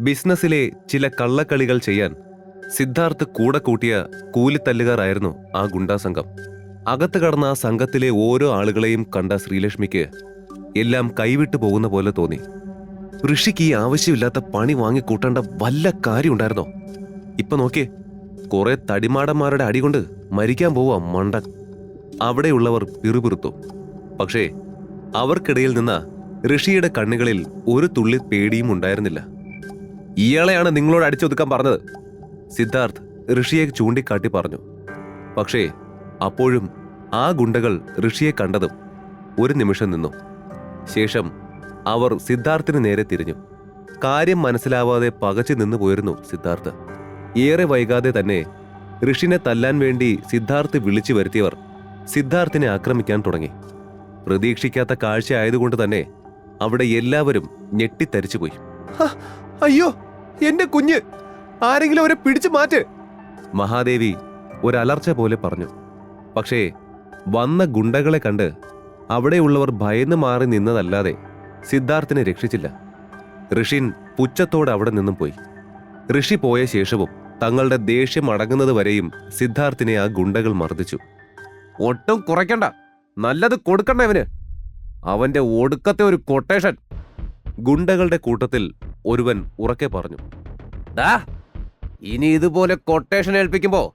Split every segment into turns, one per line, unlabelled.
ബിസിനസ്സിലെ ചില കള്ളക്കളികൾ ചെയ്യാൻ സിദ്ധാർത്ഥ് കൂടെ കൂട്ടിയ കൂലിത്തല്ലുകാരായിരുന്നു ആ ഗുണ്ടാ സംഘം. അകത്ത് കടന്ന ആ സംഘത്തിലെ ഓരോ ആളുകളെയും കണ്ട ശ്രീലക്ഷ്മിക്ക് എല്ലാം കൈവിട്ടു പോകുന്ന പോലെ തോന്നി. ഋഷിക്ക് ഈ ആവശ്യമില്ലാത്ത പണി വാങ്ങിക്കൂട്ടേണ്ട വല്ല കാര്യമുണ്ടായിരുന്നോ? ഇപ്പൊ നോക്കിയേ കുറെ തടിമാടന്മാരുടെ അടികൊണ്ട് മരിക്കാൻ പോവാ മണ്ടൻ. അവിടെയുള്ളവർ പിറുപിറുത്തു. പക്ഷേ അവർക്കിടയിൽ നിന്ന ഋഷിയുടെ കണ്ണുകളിൽ ഒരു തുള്ളി പേടിയും ഉണ്ടായിരുന്നില്ല. ഇയാളെയാണ് നിങ്ങളോട് അടിച്ചൊതുക്കാൻ പറഞ്ഞത്. സിദ്ധാർത്ഥ് ഋഷിയെ ചൂണ്ടിക്കാട്ടി പറഞ്ഞു. പക്ഷേ അപ്പോഴും ആ ഗുണ്ടകൾ ഋഷിയെ കണ്ടതും ഒരു നിമിഷം നിന്നു. ശേഷം അവർ സിദ്ധാർത്ഥിന് നേരെ തിരിഞ്ഞു. കാര്യം മനസ്സിലാവാതെ പകച്ചു നിന്നു പോയിരുന്നു സിദ്ധാർത്ഥ്. ഏറെ വൈകാതെ തന്നെ ഋഷിനെ തല്ലാൻ വേണ്ടി സിദ്ധാർത്ഥ് വിളിച്ചു വരുത്തിയവർ സിദ്ധാർത്ഥിനെ ആക്രമിക്കാൻ തുടങ്ങി. പ്രതീക്ഷിക്കാത്ത കാഴ്ച ആയതുകൊണ്ട് തന്നെ അവിടെ എല്ലാവരും ഞെട്ടിത്തരിച്ചുപോയി. അയ്യോ! എന്റെ കുഞ്ഞ് ആരെങ്കിലും അവരെ പിടിച്ചു മാറ്റ്. മഹാദേവി ഒരലർച്ച പോലെ പറഞ്ഞു. പക്ഷേ വന്ന ഗുണ്ടകളെ കണ്ട് അവിടെയുള്ളവർ ഭയന്ന് മാറി നിന്നതല്ലാതെ സിദ്ധാർത്ഥിനെ രക്ഷിച്ചില്ല. ഋഷിൻ പുച്ഛത്തോടെ അവിടെ നിന്നും പോയി. ഋഷി പോയ ശേഷവും തങ്ങളുടെ ദേഷ്യം അടങ്ങുന്നത് വരെയും സിദ്ധാർത്ഥിനെ ആ ഗുണ്ടകൾ മർദ്ദിച്ചു. ഒട്ടും കുറയ്ക്കണ്ട. നല്ലത് കൊടുക്കണ്ട ഇവന്. അവന്റെ ഒടുക്കത്തെ ഒരു കൊട്ടേഷൻ. ഗുണ്ടകളുടെ കൂട്ടത്തിൽ ഒരുവൻ ഉറക്കെ പറഞ്ഞു. ദാ ഇനി ഇതുപോലെ കൊട്ടേഷൻ ഏൽപ്പിക്കുമ്പോ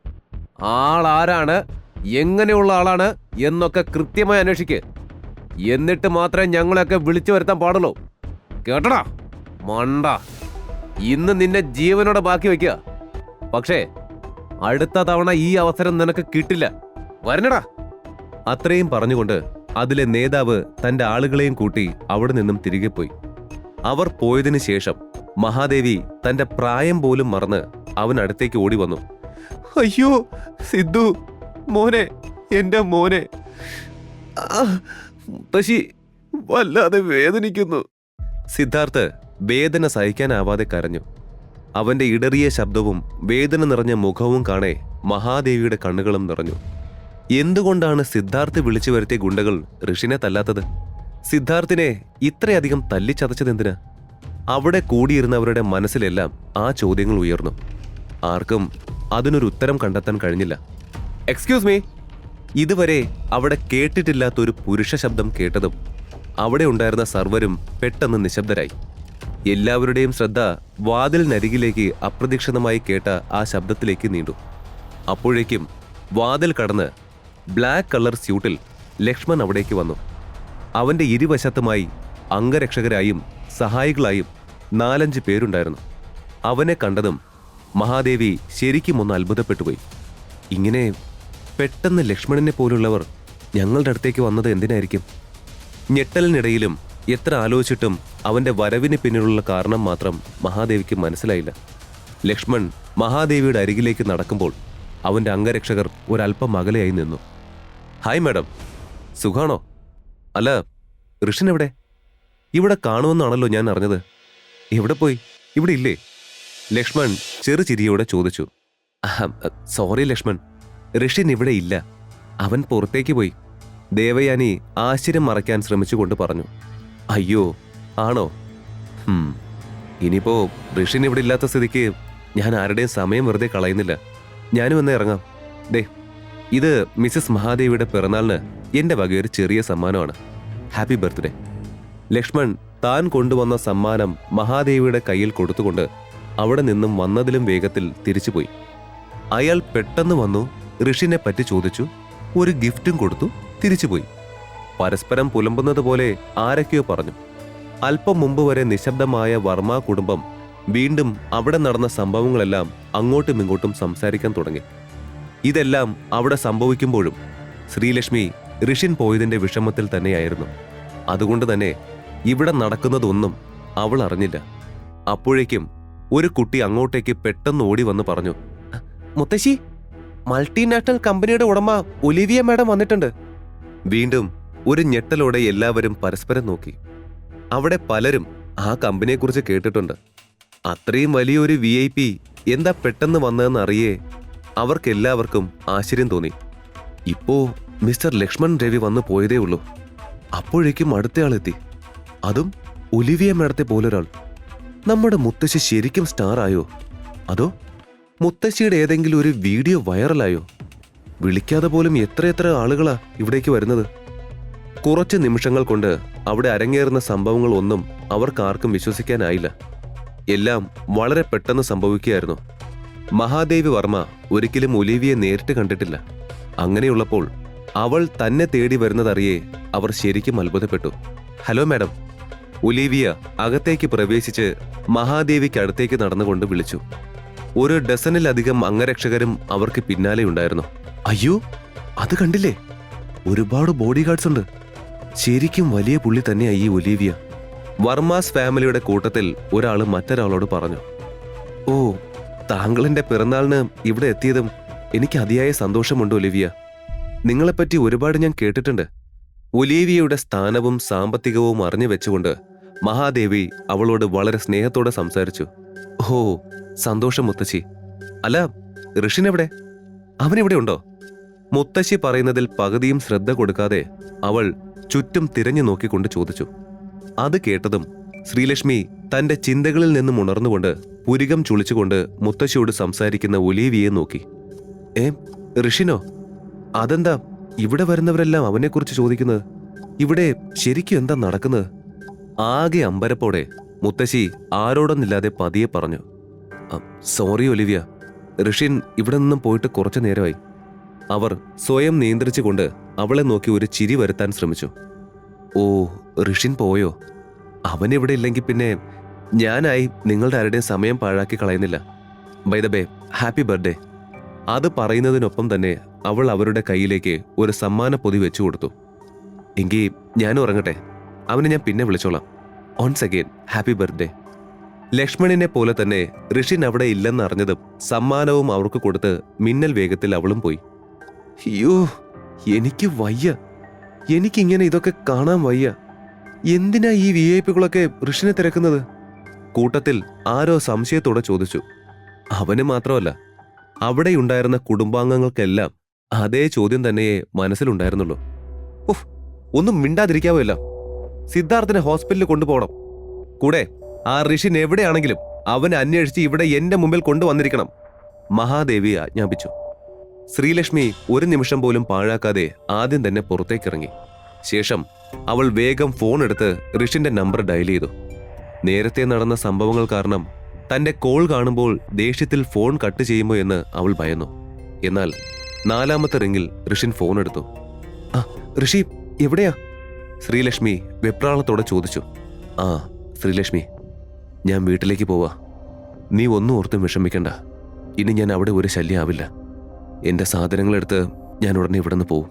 ആളാരാണ് എങ്ങനെയുള്ള ആളാണ് എന്നൊക്കെ കൃത്യമായി അന്വേഷിക്ക്. എന്നിട്ട് മാത്രമേ ഞങ്ങളെയൊക്കെ വിളിച്ചു വരുത്താൻ പാടുള്ളൂ. കേട്ടടാ? മണ്ട. ഇന്ന് നിന്നെ ജീവനോടെ ബാക്കി വയ്ക്കുക പക്ഷേ അടുത്ത തവണ ഈ അവസരം നിനക്ക് കിട്ടില്ല. വരണടാ. അത്രയും പറഞ്ഞുകൊണ്ട് അതിലെ നേതാവ് തന്റെ ആളുകളെയും കൂട്ടി അവിടെ നിന്നും തിരികെ പോയി. അവർ പോയതിനു ശേഷം മഹാദേവി തന്റെ പ്രായം പോലും മറന്ന് അവൻ അടുത്തേക്ക് ഓടി വന്നു. അയ്യോ സിദ്ധു മോനെ എന്റെ മോനെ. മുത്തശ്ശി വല്ലാതെ വേദനിക്കുന്നു. സിദ്ധാർത്ഥ് വേദന സഹിക്കാനാവാതെ കരഞ്ഞു. അവന്റെ ഇടറിയ ശബ്ദവും വേദന നിറഞ്ഞ മുഖവും കാണെ മഹാദേവിയുടെ കണ്ണുകളും നിറഞ്ഞു. എന്തുകൊണ്ടാണ് സിദ്ധാർത്ഥ് വിളിച്ചു വരുത്തിയ ഗുണ്ടകൾ ഋഷിനെ തല്ലാത്തത്? സിദ്ധാർത്ഥിനെ ഇത്രയധികം തല്ലിച്ചതച്ചതെന്തിനാ? അവിടെ കൂടിയിരുന്നവരുടെ മനസ്സിലെല്ലാം ആ ചോദ്യങ്ങൾ ഉയർന്നു. ആർക്കും അതിനൊരു ഉത്തരം കണ്ടെത്താൻ കഴിഞ്ഞില്ല. എക്സ്ക്യൂസ് മീ ഇതുവരെ അവിടെ കേട്ടിട്ടില്ലാത്തൊരു പുരുഷ ശബ്ദം കേട്ടതും അവിടെ ഉണ്ടായിരുന്ന സർവരും പെട്ടെന്ന് നിശബ്ദരായി. എല്ലാവരുടെയും ശ്രദ്ധ വാതിലിനരികിലേക്ക് അപ്രതീക്ഷിതമായി കേട്ട ആ ശബ്ദത്തിലേക്ക് നീണ്ടു. അപ്പോഴേക്കും വാതിൽ കടന്ന് ബ്ലാക്ക് കളർ സ്യൂട്ടിൽ ലക്ഷ്മൺ അവിടേക്ക് വന്നു. അവന്റെ ഇരുവശത്തുമായി അംഗരക്ഷകരായും സഹായികളായും നാലഞ്ച് പേരുണ്ടായിരുന്നു. അവനെ കണ്ടതും മഹാദേവി ശരിക്കും ഒന്ന് അത്ഭുതപ്പെട്ടുപോയി. ഇങ്ങനെ പെട്ടെന്ന് ലക്ഷ്മണനെ പോലുള്ളവർ ഞങ്ങളുടെ അടുത്തേക്ക് വന്നത് എന്തിനായിരിക്കും? ഞെട്ടലിനിടയിലും എത്ര ആലോചിച്ചിട്ടും അവന്റെ വരവിന് പിന്നിലുള്ള കാരണം മാത്രം മഹാദേവിക്ക് മനസ്സിലായില്ല. ലക്ഷ്മൺ മഹാദേവിയുടെ അരികിലേക്ക് നടക്കുമ്പോൾ അവന്റെ അംഗരക്ഷകർ ഒരല്പം അകലെയായി നിന്നു. Hi madam. സുഖാണോ? അല്ല ഋഷൻ എവിടെ ഇവിടെ കാണുമെന്നാണല്ലോ ഞാൻ അറിഞ്ഞത്. എവിടെ പോയി? ഇവിടെ ഇല്ലേ? ലക്ഷ്മൺ ചെറുചിരിയോടെ ചോദിച്ചു. അഹം, സോറി ലക്ഷ്മൺ. ഋഷിൻ ഇവിടെ ഇല്ല. അവൻ പുറത്തേക്ക് പോയി. ദേവയാനി ആശ്ചര്യം മറയ്ക്കാൻ ശ്രമിച്ചുകൊണ്ട് പറഞ്ഞു. അയ്യോ ആണോ? ഇനിയിപ്പോ ഋഷിൻ ഇവിടെ ഇല്ലാത്ത സ്ഥിതിക്ക് ഞാൻ ആരുടെയും സമയം വെറുതെ കളയുന്നില്ല. ഞാനും ഒന്ന് ഇറങ്ങാം. ദേ ഇത് മിസസ് മഹാദേവിയുടെ പിറന്നാളിന് എന്റെ വകയൊരു ചെറിയ സമ്മാനമാണ്. ഹാപ്പി ബർത്ത്ഡേ ലക്ഷ്മൺ താൻ കൊണ്ടുവന്ന സമ്മാനം മഹാദേവിയുടെ കയ്യിൽ കൊടുത്തുകൊണ്ട് അവിടെ നിന്നും വന്നതിലും വേഗത്തിൽ തിരിച്ചുപോയി. അയാൾ പെട്ടെന്ന് വന്നു ഋഷിനെ പറ്റി ചോദിച്ചു ഒരു ഗിഫ്റ്റും കൊടുത്തു തിരിച്ചുപോയി. പരസ്പരം പുലമ്പുന്നത് പോലെ ആരൊക്കെയോ പറഞ്ഞു. അല്പം മുമ്പ് വരെ നിശബ്ദമായ വർമ്മ കുടുംബം വീണ്ടും അവിടെ നടന്ന സംഭവങ്ങളെല്ലാം അങ്ങോട്ടും ഇങ്ങോട്ടും സംസാരിക്കാൻ തുടങ്ങി. ഇതെല്ലാം അവിടെ സംഭവിക്കുമ്പോഴും ശ്രീലക്ഷ്മി ഋഷിൻ പോയതിന്റെ വിഷമത്തിൽ തന്നെയായിരുന്നു. അതുകൊണ്ട് തന്നെ ഇവിടെ നടക്കുന്നതൊന്നും അവൾ അറിഞ്ഞില്ല. അപ്പോഴേക്കും ഒരു കുട്ടി അങ്ങോട്ടേക്ക് പെട്ടെന്ന് ഓടി വന്ന് പറഞ്ഞു മുത്തശ്ശി മൾട്ടിനാഷണൽ കമ്പനിയുടെ ഉടമ ഒലിവിയ മാഡം വന്നിട്ടുണ്ട്. വീണ്ടും ഒരു ഞെട്ടലോടെ എല്ലാവരും പരസ്പരം നോക്കി. അവിടെ പലരും ആ കമ്പനിയെക്കുറിച്ച് കേട്ടിട്ടുണ്ട്. അത്രയും വലിയൊരു വി ഐ പി എന്താ പെട്ടെന്ന് വന്നതെന്ന് അറിയേ അവർക്കെല്ലാവർക്കും ആശ്ചര്യം തോന്നി. ഇപ്പോ മിസ്റ്റർ ലക്ഷ്മൺ രവി വന്നു പോയതേ ഉള്ളൂ. അപ്പോഴേക്കും അടുത്തയാളെത്തി. അതും ഒലിവിയ മേഡത്തെ പോലൊരാൾ. നമ്മുടെ മുത്തശ്ശി ശരിക്കും സ്റ്റാർ ആയോ അതോ മുത്തശ്ശിയുടെ ഏതെങ്കിലും ഒരു വീഡിയോ വൈറലായോ? വിളിക്കാതെ പോലും എത്രയെത്ര ആളുകളാ ഇവിടേക്ക് വരുന്നത്? കുറച്ച് നിമിഷങ്ങൾ കൊണ്ട് അവിടെ അരങ്ങേറുന്ന സംഭവങ്ങൾ ഒന്നും അവർക്കാർക്കും വിശ്വസിക്കാനായില്ല. എല്ലാം വളരെ പെട്ടെന്ന് സംഭവിക്കുകയായിരുന്നു. മഹാദേവി വർമ്മ ഒരിക്കലും ഒലിവിയെ നേരിട്ട് കണ്ടിട്ടില്ല. അങ്ങനെയുള്ളപ്പോൾ അവൾ തന്നെ തേടി വരുന്നതറിയേ അവർ ശരിക്കും അത്ഭുതപ്പെട്ടു. Hello madam. ഒലീവിയ അകത്തേക്ക് പ്രവേശിച്ച് മഹാദേവിക്ക് അടുത്തേക്ക് നടന്നുകൊണ്ട് വിളിച്ചു. ഒരു ഡസനിലധികം അംഗരക്ഷകരും അവർക്ക് പിന്നാലെ ഉണ്ടായിരുന്നു. അയ്യോ അത് കണ്ടില്ലേ? ഒരുപാട് ബോഡി ഗാർഡ്സ് ഉണ്ട്. ശരിക്കും വലിയ പുള്ളി തന്നെയായി ഈ ഒലീവിയ. വർമാസ് ഫാമിലിയുടെ കൂട്ടത്തിൽ ഒരാൾ മറ്റൊരാളോട് പറഞ്ഞു ഓ താങ്കളിന്റെ പിറന്നാളിന് ഇവിടെ എത്തിയതും എനിക്ക് അതിയായ സന്തോഷമുണ്ട് ഒലിവിയ. നിങ്ങളെപ്പറ്റി ഒരുപാട് ഞാൻ കേട്ടിട്ടുണ്ട്. ഒലീവിയയുടെ സ്ഥാനവും സാമ്പത്തികവും അറിഞ്ഞു വെച്ചുകൊണ്ട് മഹാദേവി അവളോട് വളരെ സ്നേഹത്തോടെ സംസാരിച്ചു. ഓ സന്തോഷം മുത്തശ്ശി. അല്ല ഋഷിനെവിടെ? അവനെവിടെ ഉണ്ടോ? മുത്തശ്ശി പറയുന്നതിൽ പകുതിയും ശ്രദ്ധ കൊടുക്കാതെ അവൾ ചുറ്റും തിരഞ്ഞു നോക്കിക്കൊണ്ട് ചോദിച്ചു. അത് കേട്ടതും ശ്രീലക്ഷ്മി തന്റെ ചിന്തകളിൽ നിന്നും ഉണർന്നുകൊണ്ട് പുരികം ചുളിച്ചുകൊണ്ട് മുത്തശ്ശിയോട് സംസാരിക്കുന്ന ഒലീവിയെ നോക്കി. ഏ ഋഷിനോ? അതെന്താ ഇവിടെ വരുന്നവരെല്ലാം അവനെക്കുറിച്ച് ചോദിക്കുന്നത്? ഇവിടെ ശരിക്കും എന്താ നടക്കുന്നത്? ആകെ അമ്പരപ്പോടെ മുത്തശ്ശി ആരോടൊന്നില്ലാതെ പതിയെ പറഞ്ഞു. Sorry Olivia. ഋഷിൻ ഇവിടെ നിന്നും പോയിട്ട് കുറച്ചു നേരമായി. അവർ സ്വയം നിയന്ത്രിച്ചുകൊണ്ട് അവളെ നോക്കി ഒരു ചിരി വരുത്താൻ ശ്രമിച്ചു. ഓ ഋഷിൻ പോയോ? അവൻ ഇവിടെ ഇല്ലെങ്കിൽ പിന്നെ ഞാനായി നിങ്ങളുടെ ആരുടെയും സമയം പാഴാക്കി കളയുന്നില്ല. By the way happy birthday അത് പറയുന്നതിനൊപ്പം തന്നെ അവൾ അവരുടെ കയ്യിലേക്ക് ഒരു സമ്മാന പൊതി വെച്ചു കൊടുത്തു. എങ്കിൽ ഞാൻ ഉറങ്ങട്ടെ? അവനെ ഞാൻ പിന്നെ വിളിച്ചോളാം. ഓൺസ് അഗെയിൻ ഹാപ്പി ബർത്ത്ഡേ ലക്ഷ്മണിനെ പോലെ തന്നെ ഋഷിൻ അവിടെ ഇല്ലെന്ന് ഇല്ലെന്നറിഞ്ഞതും സമ്മാനവും അവർക്ക് കൊടുത്ത് മിന്നൽ വേഗത്തിൽ അവളും പോയി. അയ്യോ എനിക്ക് വയ്യ. എനിക്കിങ്ങനെ ഇതൊക്കെ കാണാൻ വയ്യ. എന്തിനാ ഈ വി ഐ പികളൊക്കെ ഋഷിനെ തിരക്കുന്നത്? കൂട്ടത്തിൽ ആരോ സംശയത്തോടെ ചോദിച്ചു. അവന് മാത്രമല്ല അവിടെയുണ്ടായിരുന്ന കുടുംബാംഗങ്ങൾക്കെല്ലാം അതേ ചോദ്യം തന്നെയേ മനസ്സിലുണ്ടായിരുന്നുള്ളൂ. ഉഫ് ഒന്നും മിണ്ടാതിരിക്കാവോ എല്ലാം സിദ്ധാർത്ഥനെ ഹോസ്പിറ്റലിൽ കൊണ്ടുപോകണം. കൂടെ ആ ഋഷിൻ എവിടെയാണെങ്കിലും അവനെ അന്വേഷിച്ച് ഇവിടെ എന്റെ മുമ്പിൽ കൊണ്ടുവന്നിരിക്കണം. മഹാദേവി ആജ്ഞാപിച്ചു. ശ്രീലക്ഷ്മി ഒരു നിമിഷം പോലും പാഴാക്കാതെ ആദ്യം തന്നെ പുറത്തേക്കിറങ്ങി. ശേഷം അവൾ വേഗം ഫോൺ എടുത്ത് ഋഷിന്റെ നമ്പർ ഡയൽ ചെയ്തു. നേരത്തെ നടന്ന സംഭവങ്ങൾ കാരണം തന്റെ കോൾ കാണുമ്പോൾ ദേഷ്യത്തിൽ ഫോൺ കട്ട് ചെയ്യുമോ എന്ന് അവൾ ഭയന്നു. എന്നാൽ നാലാമത്തെ റിംഗിൽ ഋഷിൻ ഫോൺ എടുത്തു. ആ ഋഷി എവിടെയാ? ശ്രീലക്ഷ്മി വെപ്രാളത്തോടെ ചോദിച്ചു. ആ ശ്രീലക്ഷ്മി ഞാൻ വീട്ടിലേക്ക് പോവാ. നീ ഒന്നും ഓർത്തും വിഷമിക്കണ്ട. ഇനി ഞാൻ അവിടെ ഒരു ശല്യമാവില്ല എന്റെ സാധനങ്ങളെടുത്ത് ഞാൻ ഉടനെ ഇവിടെ നിന്ന് പോവും.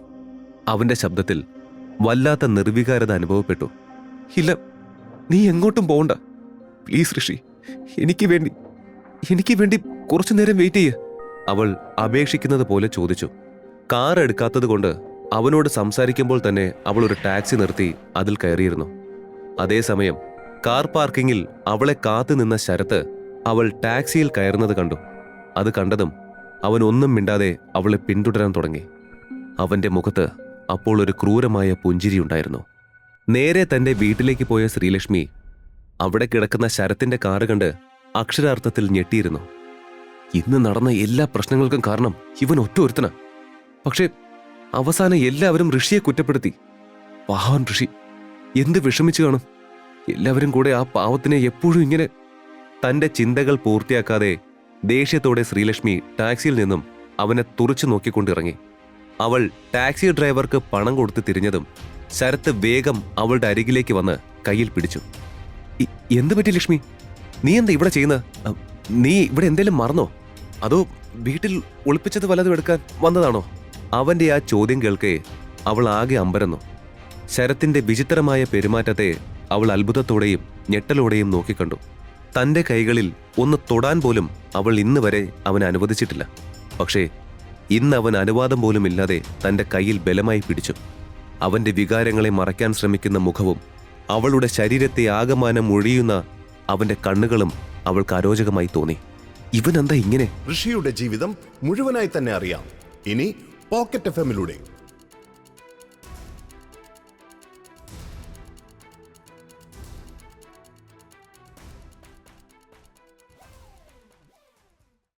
അവന്റെ ശബ്ദത്തിൽ വല്ലാത്ത നിർവികാരത അനുഭവപ്പെട്ടു. ഇല്ല നീ എങ്ങോട്ടും പോകണ്ട പ്ലീസ് ഋഷി എനിക്ക് വേണ്ടി എനിക്ക് വേണ്ടി കുറച്ചു നേരം വെയിറ്റ് ചെയ്യ്. അവൾ അപേക്ഷിക്കുന്നത് പോലെ ചോദിച്ചു. കാർ എടുക്കാത്തത് കൊണ്ട് അവനോട് സംസാരിക്കുമ്പോൾ തന്നെ അവൾ ഒരു ടാക്സി നിർത്തി അതിൽ കയറിയിരുന്നു. അതേസമയം കാർ പാർക്കിങ്ങിൽ അവളെ കാത്തു നിന്ന ശരത്ത് അവൾ ടാക്സിയിൽ കയറുന്നത് കണ്ടു. അത് കണ്ടതും അവൻ ഒന്നും മിണ്ടാതെ അവളെ പിന്തുടരാൻ തുടങ്ങി. അവന്റെ മുഖത്ത് അപ്പോൾ ഒരു ക്രൂരമായ പുഞ്ചിരിയുണ്ടായിരുന്നു നേരെ തന്റെ വീട്ടിലേക്ക് പോയ ശ്രീലക്ഷ്മി അവിടെ കിടക്കുന്ന ശരത്തിന്റെ കാറ് കണ്ട് അക്ഷരാർത്ഥത്തിൽ ഞെട്ടിയിരുന്നു. ഇന്ന് നടന്ന എല്ലാ പ്രശ്നങ്ങൾക്കും കാരണം ഇവൻ ഒറ്റ ഒരുത്തന പക്ഷേ അവസാനം എല്ലാവരും ഋഷിയെ കുറ്റപ്പെടുത്തി. പാവൻ ഋഷി എന്ത് വിഷമിച്ചു കാണും? എല്ലാവരും കൂടെ ആ പാവത്തിനെ എപ്പോഴും ഇങ്ങനെ തന്റെ ചിന്തകൾ പൂർത്തിയാക്കാതെ ദേഷ്യത്തോടെ ശ്രീലക്ഷ്മി ടാക്സിയിൽ നിന്നും അവനെ തുറച്ചു നോക്കിക്കൊണ്ടിറങ്ങി അവൾ ടാക്സി ഡ്രൈവർക്ക് പണം കൊടുത്ത് തിരിഞ്ഞതും ശരത്ത് വേഗം അവളുടെ അരികിലേക്ക് വന്ന് കയ്യിൽ പിടിച്ചു. "ഇ- എന്ത് പറ്റി ലക്ഷ്മി? നീ എന്താ ഇവിടെ ചെയ്യുന്നത് നീ ഇവിടെ എന്തേലും മറന്നോ? അതോ വീട്ടിൽ ഒളിപ്പിച്ചത് വല്ലതും എടുക്കാൻ വന്നതാണോ? അവന്റെ ആ ചോദ്യം കേൾക്കേ അവൾ ആകെ അമ്പരന്നു. ശരത്തിന്റെ വിചിത്രമായ പെരുമാറ്റത്തെ അവൾ അത്ഭുതത്തോടെയും ഞെട്ടലോടെയും നോക്കിക്കണ്ടു. തന്റെ കൈകളിൽ ഒന്ന് തൊടാൻ പോലും അവൾ ഇന്ന് വരെ അവൻ അനുവദിച്ചിട്ടില്ല. പക്ഷേ ഇന്ന് അവൻ അനുവാദം പോലും ഇല്ലാതെ തന്റെ കയ്യിൽ ബലമായി പിടിച്ചു. അവന്റെ വികാരങ്ങളെ മറയ്ക്കാൻ ശ്രമിക്കുന്ന മുഖവും അവളുടെ ശരീരത്തെ ആകമാനം ഒഴിയുന്ന അവന്റെ കണ്ണുകളും അവൾക്ക് അരോചകമായി തോന്നി. ഇവൻ എന്താ ഇങ്ങനെ?
ഋഷിയുടെ ജീവിതം മുഴുവനായി തന്നെ അറിയാം. ഇനി പോക്കറ്റ് എഫ് എമ്മിലൂടെ